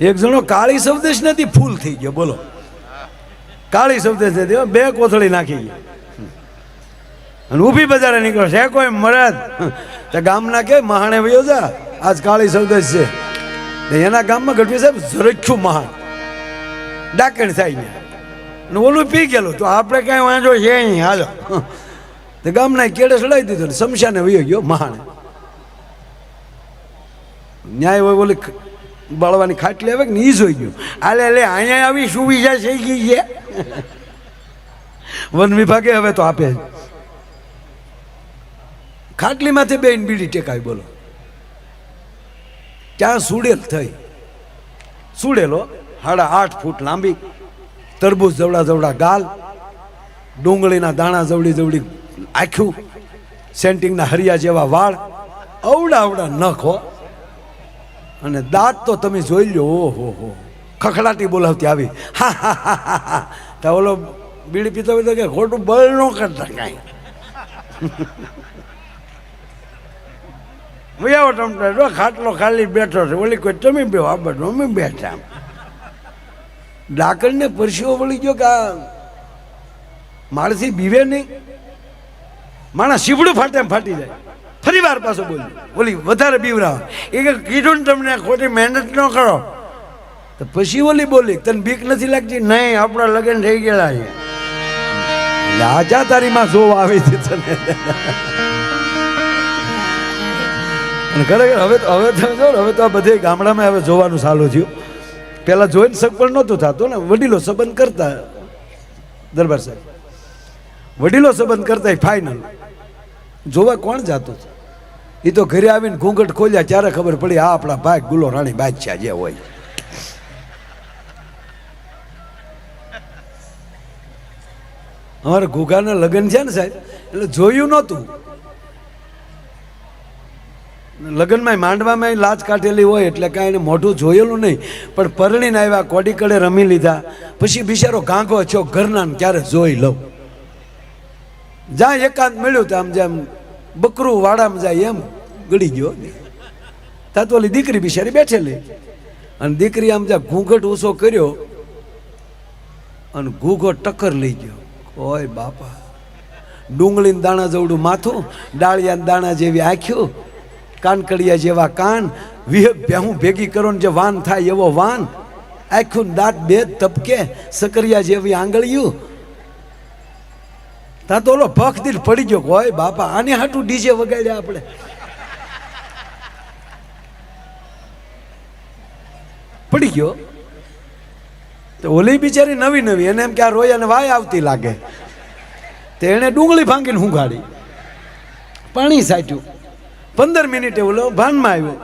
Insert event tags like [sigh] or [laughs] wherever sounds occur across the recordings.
એક જણો કાળી સવદેશ નથી, ફૂલ થઈ ગયો, બોલો. કાળી સવદેશ નથી બે કોથળી નાખી ગઈ અને ઊભી બજારે નીકળો, છે કોઈ મરદ? તો ગામના કે મહાણે વયો જા, આજ કાળી સવદેશ છે. એના ગામમાં ગઢવી સાહેબ ઝરખ્યું મહાન. ડાકણ થાય ને. ઓલું પી ગયેલું, તો આપણે કાંઈ વાંચો છે અહીં હાલો. તો ગામના કેડે ચડાવી દીધો ને, શમશાને વયો ગયો મહાણે. ન્યાય હોય ઓલી બાળવાની ખાટલી લેવે કે નહીં જોઈ ગયું? આલે લે અહીંયા આવી સુવિધા થઈ ગઈ છે. વન વિભાગે હવે તો આપે. ખાટલીમાંથી બેન બીડી ટેકાવી બોલો. ત્યાં સુડેલ થઈ. સુડેલો સાડા આઠ ફૂટ લાંબી. તરબૂચ જવડા જવડા ગાલ. ડુંગળીના દાણા જવડી જવડી આખ્યું. સેન્ટિંગના હરિયા જેવા વાળ. અવડા અવડા નખ હો. અને દાંત તો તમે જોઈ લો, ઓહો, હો. ખખડાટી બોલાવતી આવી. હા હા હા તો ઓલો બીડી પીતો હોય કે ખોટું બળ ન કરતા કાંઈ. ભૈયાઓ ટમટા જો ખાટલો ખાલી બેઠો છે. ઓલી કોઈ તમે બે આ બધું અમે બેઠા. ડાકણને પરસીઓ વળી ગયો કે આ માણસી બીવે નહીં? માણસ શીપડું ફાટે ફાટી જાય. ફરી વાર પાછો બોલ્યો. ઓલી વધારે બીવરાવ. એ કે કીધું ને તમને, ખોટી મહેનત ન કરો. તો પછી ઓલી બોલી, તને બીક નથી લાગતી? નહીં, આપણા લગ્ન થઈ ગયેલા છે. લાજા તારીમાં જોવ આવી હતી તને. અને ખરેખર હવે તો હવે તમે જો હવે તો આ બધે ગામડામાં હવે જોવાનું ચાલુ થયું. પહેલાં જોઈને સગપણ નહોતું થતું ને, વડીલો સંબંધ કરતા, દરબાર સાહેબ. વડીલો સંબંધ કરતા ફાઇનલ જોવા કોણ જાતું છે? એ તો ઘરે આવીને ઘૂંઘટ ખોલ્યા ત્યારે ખબર પડી આ આપણા ભાઈ ગુલો રાણી બાદશાહ જે હોય. અમારે ઘૂઘાના લગ્ન છે ને સાહેબ? એટલે જોયું નહોતું. લગ્નમાં માંડવામાં લાજ કાઢેલી હોય એટલે કાંઈ એને મોઢું જોયેલું નહીં. પણ પરણીને આવ્યા કોડી કડે રમી લીધા. પછી બિચારો ગાંગો છો ઘરના ક્યારે જોઈ લઉં? જ્યાં એકાંત મળ્યું તો આમ જેમ બકરું વાડામાં જાય એમ. ગળી ગયો. ત્યાં તો ઓલી દીકરી બિચારી બેઠેલી. અને દીકરી આમ જ્યાં ઘૂંઘટ ઊંચો કર્યો, અને ઘૂઘો ટક્કર લઈ ગયો. ઓય બાપા. ડુંગળીના દાણા જેવડું માથું, ડાળિયાના દાણા જેવી આંખ્યું કાનકડિયા જેવા કાન વિહ બેહું ભેગી કરો ને જે વાન થાય એવો વાન. આખું દાંત બે તપકે, સકરિયા જેવી આંગળીયું. તા તો ઓલો ભખ દિલ પડી ગયો હોય બાપા, આને હાટું ડીજે વગાડ્યા આપણે? પડી ગયો તો ઓલી બિચારી નવી નવી, એને એમ કે આ રોય અને વાય આવતી લાગે. તો એણે ડુંગળી ભાંગીને હુંગાડી. પાણી સાચ્યું પંદર મિનિટે ઓલો ભાનમાં આવ્યો.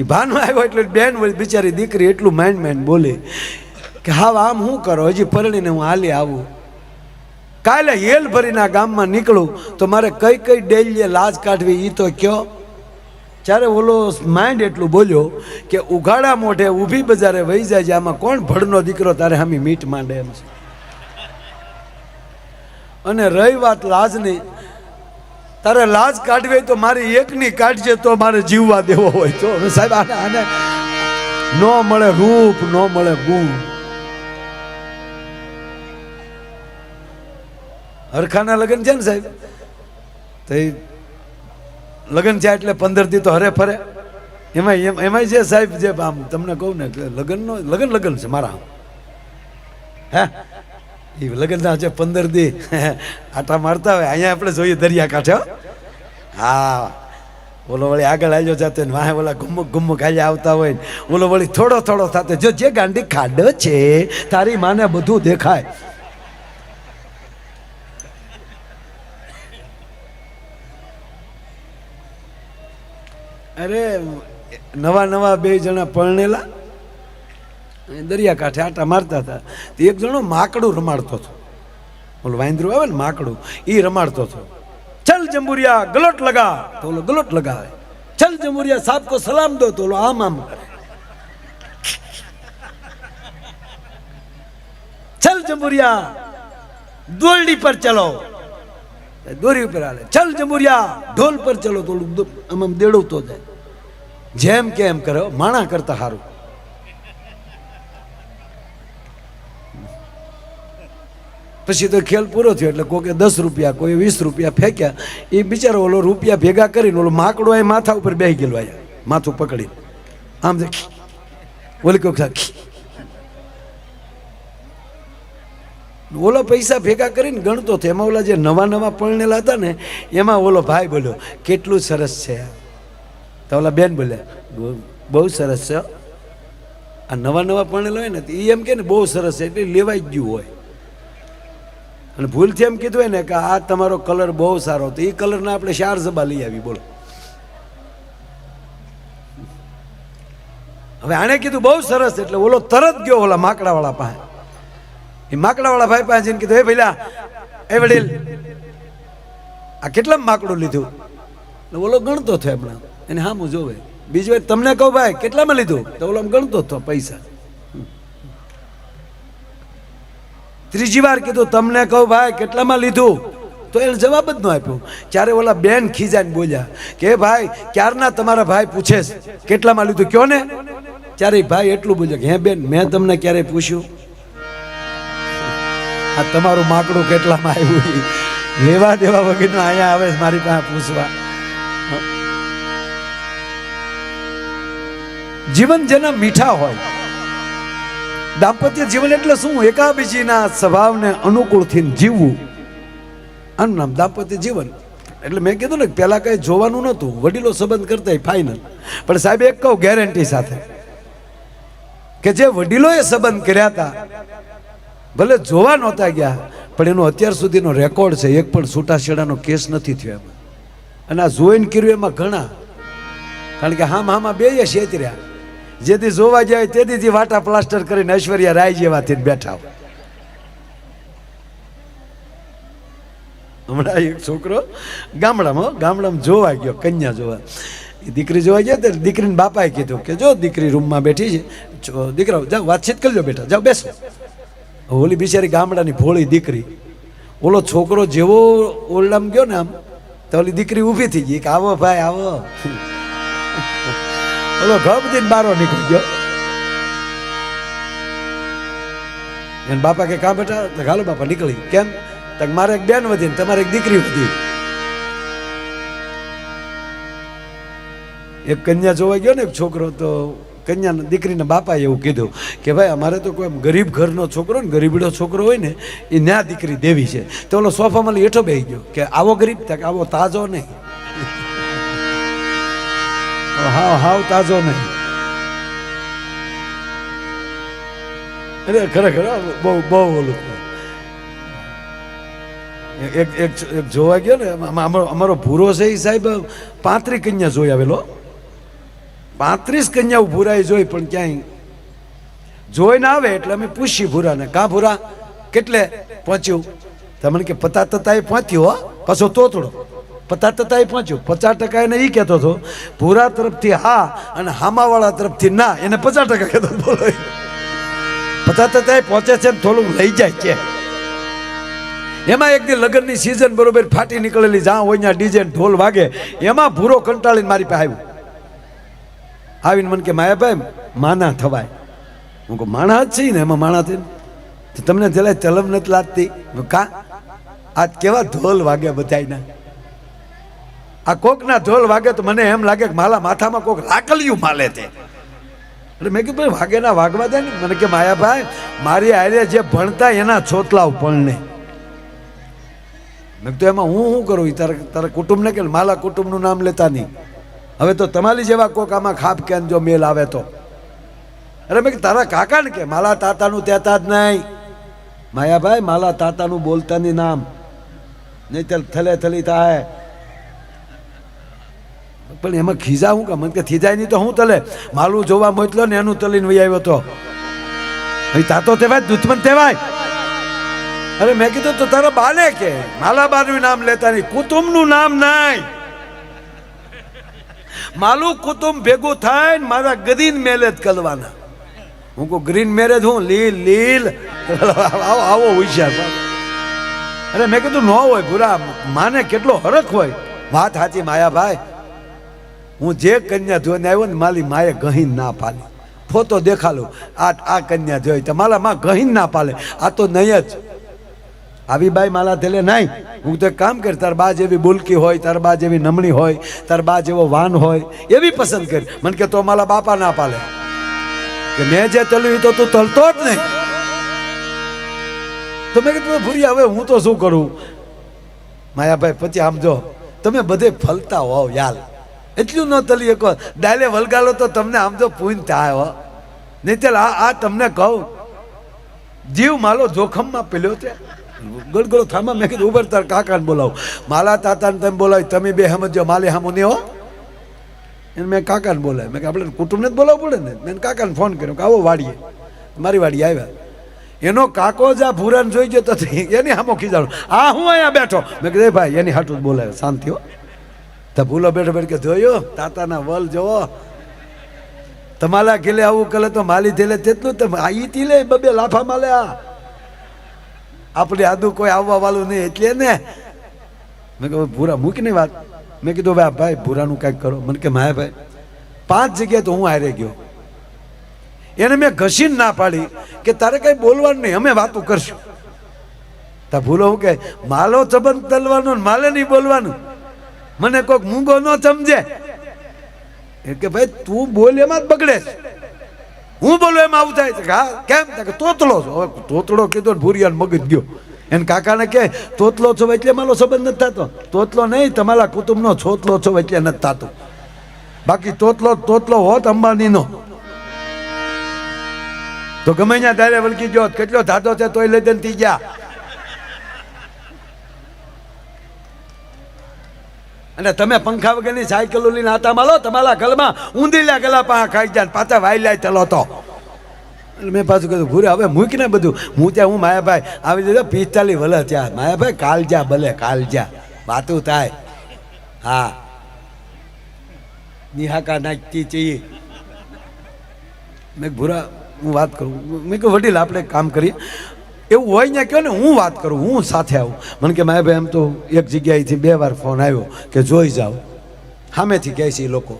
એ ભાનમાં આવ્યો એટલે બેન બિચારી દીકરી એટલું માઇન્ડ માઇન્ડ બોલી કે હા આમ શું કરો, હજી પરણીને હું હાલી આવું. કાલે હેલ ભરીના ગામમાં નીકળું, તો મારે કઈ કઈ ડેલીએ લાજ કાઢવી એ તો કયો. જ્યારે ઓલો માઇન્ડ એટલું બોલ્યો કે ઉઘાડા મોઢે ઊભી બજારે વહી જાય છે, આમાં કોણ ભડનો દીકરો તારે હામી મીટ માંડે એમ છે. અને રહી વાત લાજની. તારે લાજ કાઢવી તો મારી એકની કાઢજે તો મારે જીવવા દેવો હોય. તો સાહેબ, આને આને ન મળે રૂપ, ન મળે ગુણ. હરખાના લગ્ન છે ને સાહેબ? તો લગ્ન છે એટલે પંદર દી તો હરે ફરે. એમાં એમ એમાંય છે સાહેબ, જે આમ તમને કહું ને લગ્નનો લગ્ન લગ્ન છે મારા. હે? એ લગ્નના છે પંદર દી. [laughs] આટા મારતા હોય, અહીંયા આપણે જોઈએ દરિયા કાંઠે, હા. ઓલો વળી આગળ આવ્યો જાતે વાહે ઓલા ગુમક ગુમ્મુક આજે આવતા હોય ઓલો વળી થોડો થોડો થાતે. જો જે ગાંડી ખાડો છે, તારી માને બધું દેખાય. અરે, નવા નવા બે જણા પરણેલા. એ દરિયા કાંઠે આટા મારતા હતા. તો એક જણો માકડું રમાડતો હતો. ઓલું વાંદરું આવે ને માકડું એ રમાડતો હતો. ચલ જંબુરિયા, ગલોટ લગા. તો ઓલો ગલોટ લગાવે. ચલ જંબુરિયા સાપ કો સલામ દો. તો ઓલો આમ આમ કરે. ચલ જંબુરિયા, દોરડી પર ચલો. દોરી ઉપર હાલે. ચલ જમુરિયા, ઢોલ પર ચલો તો આમ આમ દેડવતો જાય. જેમ કે એમ કરે માણા કરતા સારું પછી તો ખેલ પૂરો થયો એટલે કોકે દસ રૂપિયા કોઈ વીસ રૂપિયા ફેંક્યા. એ બિચારો ઓલો રૂપિયા ભેગા કરીને ઓલો માકડો એ માથા ઉપર બેસી ગયેલો આયા. માથું પકડી આમ ઓલી કોક ઓલો પૈસા ભેગા કરીને ગણતો હતો. એમાં ઓલા જે નવા નવા પરણેલા હતા ને, એમાં ઓલો ભાઈ બોલ્યો, કેટલું સરસ છે. આ." તો ઓલા બેન બોલ્યા, "બહુ- સરસ છે. આ નવા નવા પરણેલા હોય ને એ એમ કે ને, બહુ સરસ છે. એટલે લેવાઈ જ ગયું હોય. અને ભૂલથી એમ કીધું હોય ને કે, આ તમારો કલર બહુ સારો હતો. એ કલરના આપણે શાર જબા લઈ આવી, બોલો. હવે આણે કીધું, બહુ સરસ. એટલે ઓલો તરત ગયો ઓલા માકડાવાળા પાસે. એ માકડાવાળા ભાઈ પાસે જઈને કીધું, હે ભાઈ એ વડીલ, આ કેટલા માકડું લીધું? ઓલો ગણતો થયો હમણાં. એને હા હું જોવે. બીજી તમને કહું ભાઈ, કેટલામાં લીધું? તો ઓલો ગણતો હતો, પૈસા. ત્રીજી વાર કીધું, તમને કહું ભાઈ, કેટલામાં લીધું? તો એને જવાબ જ ન આપ્યો. ત્યારે ઓલા બેન ખીજાઈને બોલ્યા કે ભાઈ, ક્યારના તમારા ભાઈ પૂછે કેટલામાં લીધું? કયો ને ત્યારે ભાઈ એટલું બોલ્યો કે, હે બેન, મેં તમને ક્યારેય પૂછ્યું? આ તમારું માકડું કેટલામાં આવ્યું લેવા દેવા વગરનું અહીંયા આવે મારી પાસે પૂછવા. જીવન જેના મીઠા હોય. દાંપત્ય જીવન એટલે શું? એકાબીજીના સ્વભાવને અનુકૂળથી જીવવું. આનું દાંપત્ય જીવન. એટલે મેં કીધું ને પહેલાં કંઈ જોવાનું નહોતું. વડીલો સંબંધ કરતા ફાઇનલ પણ સાહેબ, એક કહું ગેરંટી સાથે. કે જે વડીલોએ સંબંધ કર્યા હતા ભલે જોવા નહોતા ગયા, પણ એનો અત્યાર સુધીનો રેકોર્ડ છે, એક પણ છૂટાછેડાનો કેસ નથી થયો એમાં. અને આ જોઈન કર્યું એમાં ઘણા. કારણ કે હામ હામાં બે શેતર્યા જેથી જોવા જાય તેથી વાટા પ્લાસ્ટર કરીને ઐશ્વર્યા રાય જેવાથી બેઠા હમણાં એક છોકરો ગામડામાં ગામડામાં જોવા ગયો, કન્યા જોવા. દીકરી જોવા ગયા તો દીકરીને બાપાએ કીધું કે જો દીકરી રૂમમાં બેઠી છે, જો દીકરા જાઓ, વાતચીત કરજો બેટા, જાઓ, બેસો. ઓલી બિચારી ગામડાની ભોળી દીકરી. ઓલો છોકરો જેવો ઓરડામાં ગયો ને આમ, તો ઓલી દીકરી ઊભી થઈ ગઈ કે, આવો ભાઈ, આવો. ઓલો દઈને બારો નીકળી ગયો. એને બાપા કે, કા બેટા, તો હાલો બાપા, નીકળી. કેમ? તો મારે એક બેન વધી ને તમારે એક દીકરી વધી. એક કન્યા જોવા ગયો ને એક છોકરો, તો કન્યા દીકરીના બાપાએ એવું કીધું કે ભાઈ, અમારે તો કોઈ ગરીબ ઘરનો છોકરો ને ગરીબડો છોકરો હોય ને, એ ન્યા દીકરી દેવી છે. તો ઓલો સોફામાં એઠો બેસી ગયો કે આવો ગરીબ કે આવો તાજો નહીં. હાવ હાવ તાજો નહીં. અરે ખરેખર બહુ બહુ ઓલું એક એક જોવા ગયો ને અમારો અમારો ભૂરો છે એ સાહેબ, પાંત્રી કન્યા જોઈ આવેલો. પાંત્રીસ કન્યાઓ ભૂરાએ જોઈ, પણ ક્યાંય જોઈ ના આવે એટલે અમે પૂછી ભૂરાને કા ભૂરા? કેટલે પહોંચ્યું? તમને કે પતા તતા એ પહોંચ્યું, હો. પાછો તોતડો પતા તતા એ પહોંચ્યું. પચાસ ટકા એને એ કહેતો હતો ભૂરા તરફથી હા અને હામાવાળા તરફથી ના. એને પચાસ ટકા કહેતો હતો. બોલો. પતા તતા એ પહોંચે છે ને થોડુંક લઈ જાય છે. એમાં એક દી લગ્નની સિઝન બરોબર ફાટી નીકળેલી, જ્યાં હોય ત્યાં ડીજે ઢોલ વાગે, એમાં ભૂરો કંટાળીને મારી પાસે આવ્યું. આવીને મને કે, માયાભાઈ, માના થવાય. હું કહું, માણા જ છે ને, એમાં માણા થઈને. તો તમને જલાય તલમ નથી લાગતી? કા? આ કેવા ઢોલ વાગે બધાયના? આ કોકના ઢોલ વાગે તો મને એમ લાગે કે માલા માથામાં કોક લાકલિયું માલે તે એટલે મેં કીધું, ભાઈ, વાગે ના વાગવા દે ને. મને કે, માયાભાઈ, મારી આરે જે ભણતા એના છોતલાવ ભણને. મેં કીધું, એમાં હું શું કરું? તારા તારા કુટુંબને કે માલા કુટુંબનું નામ લેતા નહીં? હવે તો તમારી જેવા કોક આમાં ખાપ કે જો મેલ આવે તો. અરે મેં તારા કાકાને કે, માલા તાતાનું તેતા જ નહીં. માયાભાઈ, માલા તાતાનું બોલતા નહીં નામ. નહીં ત્યારે થલે થલી થાય. પણ એમાં ખીજા હું કે? મને કે ખીજાય નહીં તો હું તલે માલું જોવા મોટલો ને એનું તલીને વહી આવ્યો તો. અહીં તાતો તેવાય દુશ્મન તેવાય અરે મેં કીધું, તો તારા બાને કે માલા બાનું નામ લેતા નહીં કુટુંબનું નામ નહીં. માલું કુટુંબ ભેગું થાય ને મારા ગ્રીન મેરેજ કરવાના હું કહું, ગ્રીન મેરેજ હું? લીલ લીલ. આવો આવો હોશિયાર અરે મેં કીધું, ન હોય ભૂરા, માને કેટલો હરખ હોય. વાત સાચી, માયાભાઈ. હું જે કન્યા જોઈને આવ્યો ને મારી માએ ગહીન ના પાલી ફોટો દેખાડું આ આ કન્યા જોઈ તો મારા માં ગહીન ના પાલે આ તો નહીં જ. આવી બાઈ માલા થેલે નહીં હું તો એક કામ કર, તાર બા જેવી બુલકી હોય, તાર બા જેવી નમણી હોય, તાર બા જેવો વાન હોય, એવી પસંદ કરી. મને કે તો મારા બાપા ના પાલે. કે મેં જે તલ્યું તો તું તલતો જ નહીં. તો મેં કીધું ભૂરી હવે હું તો શું કરું? માયાભાઈ પછી આમ જો, તમે બધે ફલતા હોવ, યાર. એટલું ન તલી શકો. ડાયલે વલગાલો તો તમને આમ તો પૂન થાય, હો. નહીં ચાલ આ આ તમને કહું. જીવ માલો જોખમમાં પેલ્યો છે. ગળગળો થામા મેં કીધું, ઉભર તાર કાકાને બોલાવો. માલા તાતાને તમે બોલાવી, તમે બે સમજો માલે હામો નહીં હો. એને મેં કાકાને બોલાય મેં કે આપણે કુટુંબને જ બોલાવવું પડે ને? મેં કાકાને ફોન કર્યો કે, આવો વાડીએ. મારી વાડી આવ્યા. એનો કાકો જ આ ભૂરાને જોઈ ગયો તો એની હામો ખીજાણું આ હું અહીંયા બેઠો. મેં કીધું, "એ ભાઈ, એની હાટું બોલાય શાંતિ હો. તો ભૂલો બેઠો બેઠ કે જોયો? તાતાના વલ જોવો. તમારા કિલે આવું કરે તો માલી થેલે તેટલું તમે આ ઈ તીલે બબે લાફા માલે આ આપણે આદુ કોઈ આવવા વાળું નહીં, એટલે ને. મેં કહ્યું ભૂરા, મૂકીને વાત. મેં કીધું ભાઈ ભાઈ ભૂરાનું કાંઈક કરો. મને કે, માયા ભાઈ, પાંચ જગ્યાએ તો હું હારે ગયો. એને મેં ઘસીને ના પાડી કે, તારે કઈ બોલવાનું નહીં, અમે વાતો કરશું. તા ભૂલો હું કે, માલો સંબંધ તલવાનો માલે નહીં બોલવાનું. મને કોઈક મૂંગો ન સમજે. કે, ભાઈ, તું બોલ, એમાં જ બગડે છે. હું બોલું એમાં આવું થાય કે હા, કેમ? તોતલો છો. હવે તોતલો કીધો ને ભૂરિયાને મગજ ગયો. એને કાકાને કે તોતલો છો એટલે મારો સંબંધ નથી થતો. તોતલો નહીં, તમારા કુટુંબનો છોતલો છો એટલે નથી થતો. બાકી તોતલો તોતલો હોત અંબાનીનો. તો ગમે ત્યાં ત્યારે વળકી ગયો કેટલો ધાતો છે તોય લઈ દે તી ગયા. અને તમે પંખા વગરની સાયકલો લઈને આતા માલો તમારા ગલમાં ઊંધીલા ગલા પા ખાઈ જાય પાછા વાઈ લાય ચલો તો. એટલે મેં પાછું કીધું, ભૂરે, હવે મૂકીને બધું. હું ત્યાં, હું માયાભાઈ આવી દીધો પિસ્તાલીસ વલે ત્યાં માયાભાઈ કાલ જા ભલે કાલ જા વાતું થાય. હા. નિહાકા નાખતી ચી. મેં ભૂરા, હું વાત કરું. મેં કહ્યું વડીલ, આપણે કામ કરીએ. એવું હોય ને કહો ને, હું વાત કરું, હું સાથે આવું. મને કે માય ભાઈ એમ તો એક જગ્યાએથી બે વાર ફોન આવ્યો કે જોઈ જાઓ. સામેથી કહે છે એ લોકો.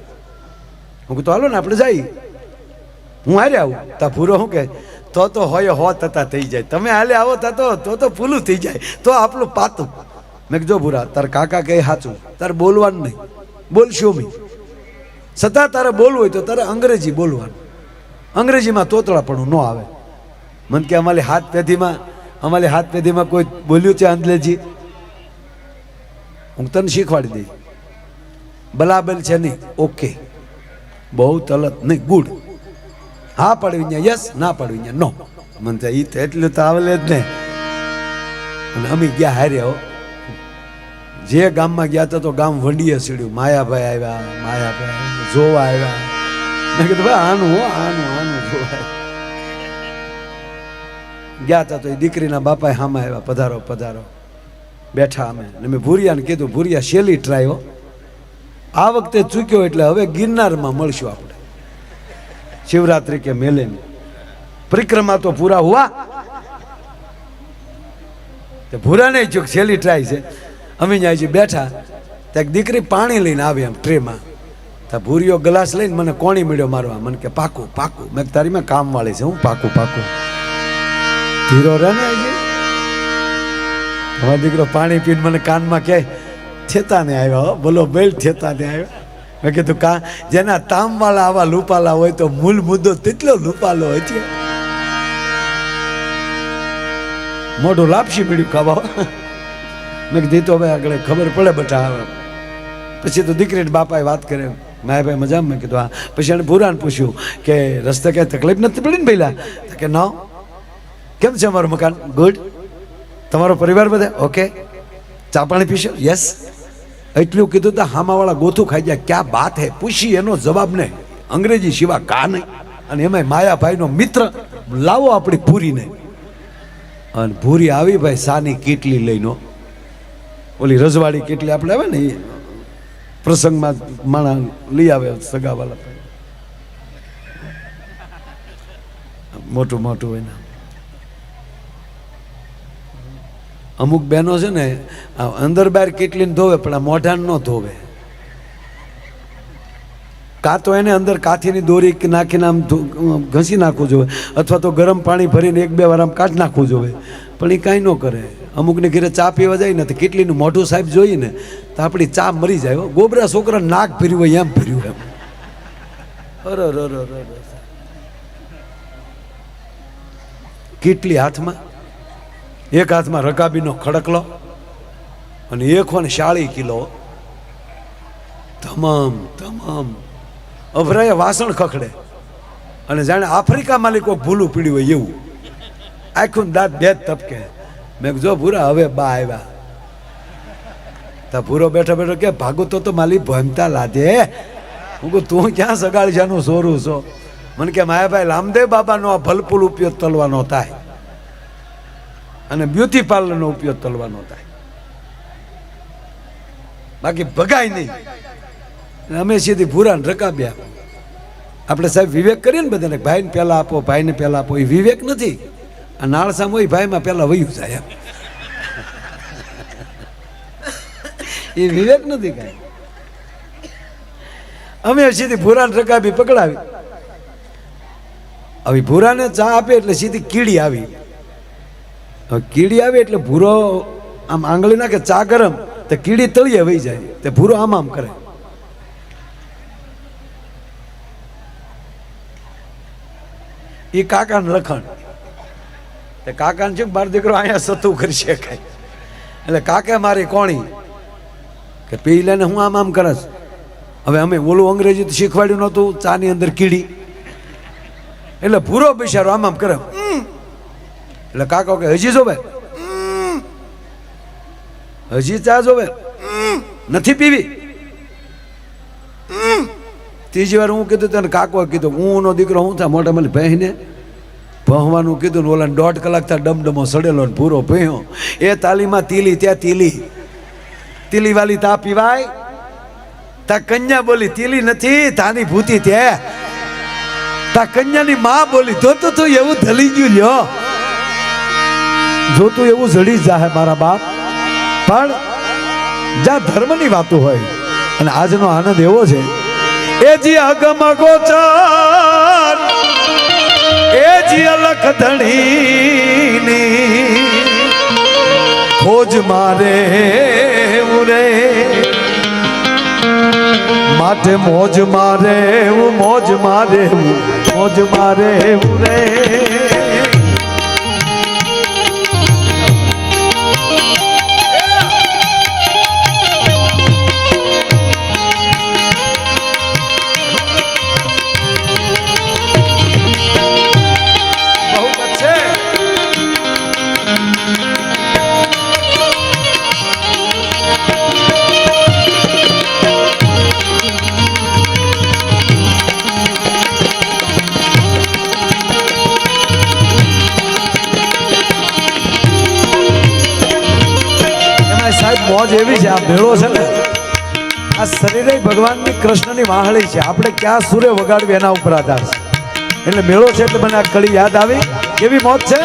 હું કીધું, હાલો ને, આપણે જઈએ. હું હારે આવું. તા ભૂરો શું કે, તો તો હોય હો તતા થઈ જાય. તમે હાલે આવો તા તો તો તો ફૂલું થઈ જાય. તો આપણું પાતું. મેં કીધું ભૂરા, તાર કાકા કહે સાચું. તારે બોલવાનું નહીં. બોલશો મી છતાં તારે બોલવું હોય તો તારે અંગ્રેજી બોલવાનું. અંગ્રેજીમાં તોતળાપણું ન આવે. મને કે અમારી હાથ પેઢીમાં, અમારી હાથ પેઢીમાં કોઈ બોલ્યું છે અંગ્રેજી હું તને શીખવાડી દઈ બલાબલ છે નહીં, ઓકે. બહુ તલત નહીં, ગુડ. હા પડવી ને યસ, ના પડવી ને નો. મને તો ઈ તો એટલું તો આવલે જ ને અને અમે ગયા હારે હો. જે ગામમાં ગયા હતા તો ગામ વંડીએ સીડ્યું. માયાભાઈ આવ્યા, માયાભાઈ જોવા આવ્યા. મેં કીધું, ભાઈ, આનું આનું આનું જોવા ગયા હતા તો એ દીકરીના બાપાએ હામા આવ્યા, પધારો પધારો. બેઠા અમે. અને મેં ભૂરિયાને કીધું, ભૂરિયા, શેલી ટ્રાયો આ વખતે ચૂક્યો એટલે હવે ગિરનારમાં મળશું આપણે. શિવરાત્રિ કે મેલે પરિક્રમા તો પૂરા હુઆ. તે ભૂરા નહીં ચૂક શેલી ટ્રાય છે. અમે હજી બેઠા. ત્યાં દીકરી પાણી લઈને આવી એમ ટ્રેમાં. તો ભૂરીઓ ગ્લાસ લઈને મને કોણી મળ્યો મારવા. મને કે, પાકું પાકું. મેં તારી મેં કામ વાળી છે. હું પાકું પાકું. ધીરો રહે ને હવે દીકરો પાણી પીને મને કાનમાં કહે, થેતાને આવ્યો બોલો, બેલ થેતાને આવ્યો. મેં કીધું, કા, જેના તામવાળા આવા લૂપાલા હોય તો મૂળ મુદ્દો તેટલો લૂપાલો હોય છે. મોઢું લાપસી પીડ્યું ખાવા મેં કીધું તો હવે આગળ ખબર પડે બટા પછી તો દીકરીને બાપાએ વાત કરે. માયા ભાઈ મજામાં મેં કીધું, હા. પછી એને ભૂરાને પૂછ્યું કે, રસ્તે ક્યાંય તકલીફ નથી પડી ને પહેલાં કે, ના. કેમ છે અમારું મકાન? ગુડ તમારો પરિવાર બધા? ઓકે ચા પાણી પીશો? યસ એટલું કીધું તો હામાવાળા ગોથું ખાઈ ગયા. ક્યાં બાત હે? પૂછી એનો જવાબ ને અંગ્રેજી સિવા કા નહીં. અને એમાંય માયાભાઈનો મિત્ર. લાવો આપણી ભૂરીને. અને ભૂરી આવી ભાઈ, સાની કેટલી લઈનો ઓલી રજવાડી કેટલી આપણે આવે ને એ પ્રસંગમાં માણા લઈ આવે સગાવાલા. મોટું મોટું હોય ને અમુક બહેનો છે ને, આ અંદર બહાર કેટલીને ધોવે, પણ આ મોઢાને ન ધોવે. કાં તો એને અંદર કાથીની દોરી નાખીને આમ ઘસી નાખવું જોઈએ અથવા તો ગરમ પાણી ભરીને એક બે વાર આમ કાઢી નાખવું જોઈએ પણ એ કાંઈ ન કરે. અમુકને ઘરે ચા પીવા જાય ને, તો કેટલીનું મોઢું સાહેબ જોઈએ ને, તો આપણી ચા મરી જાય. ગોબરા છોકરા નાક ભર્યું હોય, એમ ભર્યું એમ. અરે. કેટલી હાથમાં? એક હાથમાં રકાબીનો ખડકલો અને એક ને શાળી કિલો. તમામ તમામ. અભરાય વાસણ ખખડે. અને જાણે આફ્રિકામાં કોઈ ભૂલું પીડ્યું હોય એવું. આખું દાંત બે જ તપકે મેં જો ભૂરા, હવે બા આવ્યા. તા ભૂરો બેઠો બેઠો કે, ભાગો તો તો માલી ભમતા લાદે હું કહું, તું ક્યાં સગાડી જાનું સોરું છો? મને કે, માયાભાઈ રામદેવ બાબાનો આ ભલપુલ ઉપયોગ તલવાનો થાય. અને બ્યુટી પાર્લરનો ઉપયોગ તલવાનો થાય. બાકી ભગાય નહીં. અમે સીધી ભૂરાને રકાબ્યા. આપણે સાહેબ વિવેક કરીએ ને બધાને, ભાઈને પહેલાં આપો, ભાઈને પહેલાં આપો. એ વિવેક નથી. આ નાળસામ હોય, ભાઈમાં પહેલાં વયું જાય એ વિવેક નથી કાંઈ. અમે સીધી ભૂરાને રકાબી પકડાવી. હવે ભૂરાને ચા આપે એટલે સીધી કીડી આવી. કીડી આવે એટલે ભૂરો આમ આંગળી નાખે, ચા ગરમ, તો કીડી તળીએ વહી જાય. તે ભૂરો આમ આમ કરે. એ કાકાને લખણ. તે કાકાને છે બાર દીકરો અહીંયા સતું કરી શકાય. એટલે કાકા મારી કોણી કે પી લઈને હું આમ આમ કરસ. હવે અમે ઓલું અંગ્રેજી શીખવાડ્યું નહોતું, ચાની અંદર કીડી. એટલે ભૂરો બિચારો આમ આમ કરે. એટલે કાકો કે હજી જોવે હજી ચા જોવે. નથી પીવી. ત્રીજી વાર હું કીધું તને કાકો કીધું હું નો દીકરો હું થા મોટા મને પહેને ભણવાનું કીધું ને ઓલા દોઢ કલાક થા ડમડમો સડેલો ને પૂરો ભણ્યો એ તાલીમાં તીલી ત્યાં તીલી. તીલી વાલી તા પીવાય? તા કન્યા બોલી તીલી નથી તાની ભૂતી તે. તા કન્યાની માં બોલી તો તો તું એવું ધલી ગયું લ્યો. જો તું એવું જડી જાહે મારા બાપ. પણ જ્યાં ધર્મની વાતો હોય અને આજનો આનંદ એવો છે, એ જી અગમ ગોચર, એ જી અલખ ધણીની ખોજ મારે ઉરે. માટે મોજ મારે હું મોજ મારે હું મોજ મારે ઉરે બહુ મોજ એવી છે, આ મેળો છે ને, આ શરીરે ભગવાનની કૃષ્ણની વાહળી છે. આપણે ક્યાં સૂર્ય વગાડવી એના ઉપર આધાર છે. એટલે મેળો છે એટલે મને આ કળી યાદ આવી. કેવી મોજ છે?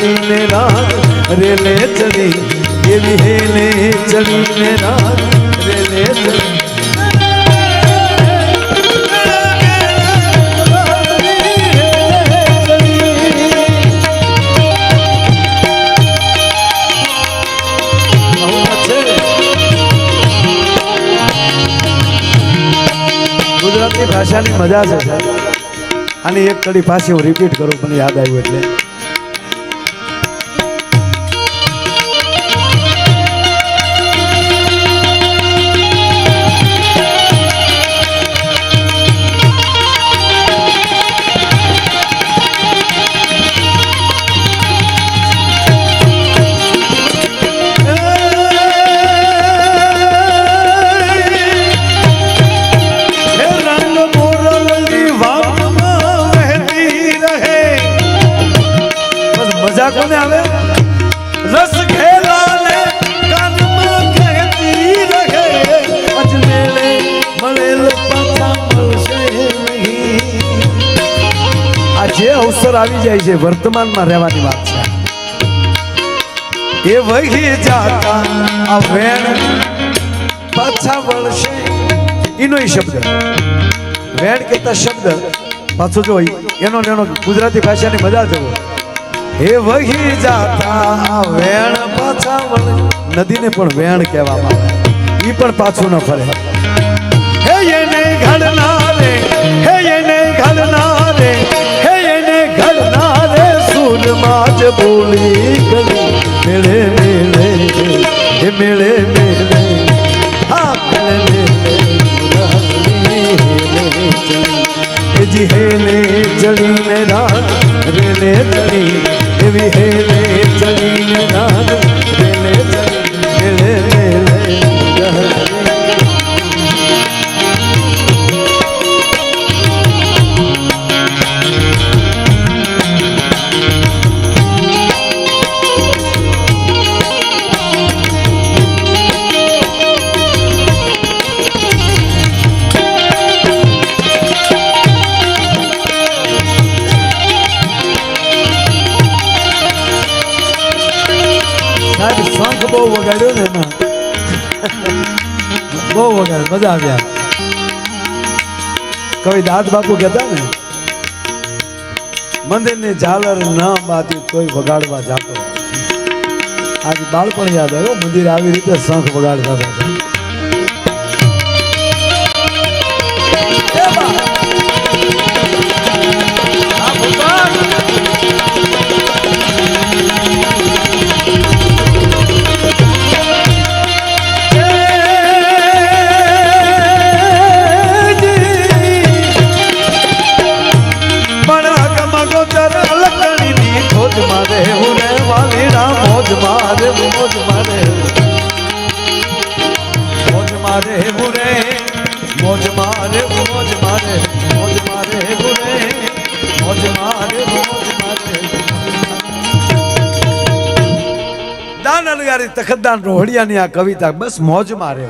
ચડી મેરા રેલે ચડી એવી હેલે ચડી મેરા રેલે ચડી ગુજરાતી ભાષાની મજા છે. અને એક કડી પાછી હું રિપીટ કરું મને યાદ આવ્યું એટલે. આવી વર્તમાનમાં રહેવાની વાત છે. એ વહી જાતા આ પાછા વળશે. એનો શબ્દ. વેણ કહેતા શબ્દ પાછો જો એનો એનો ગુજરાતી ભાષાની મજા જવો હે વહી જાતા વેણ પાછા વળે. નદીને પણ વેણ કહેવામાં આવે. એ પણ પાછું ન ફરે. હે એને ઘડનારે જ બોલી ગલી મેળે મેળે હે મેળે મેળે. હા, મેળે મેળે જી હેલે ચડીને રાત, રેલે ચડી. એવી હેલે ચડીને રાત મજા આવ્યા કવિ દાદ બાપુ કહેતા ને, મંદિરની ઝાલર ન બાતી કોઈ વગાડવા જાતો. આજે બાળપણ યાદ આવ્યો, મંદિર આવી રીતે શંખ વગાડતા હતા. દાન અલગારી રોહડિયાની આ કવિતા બસ મોજ મારે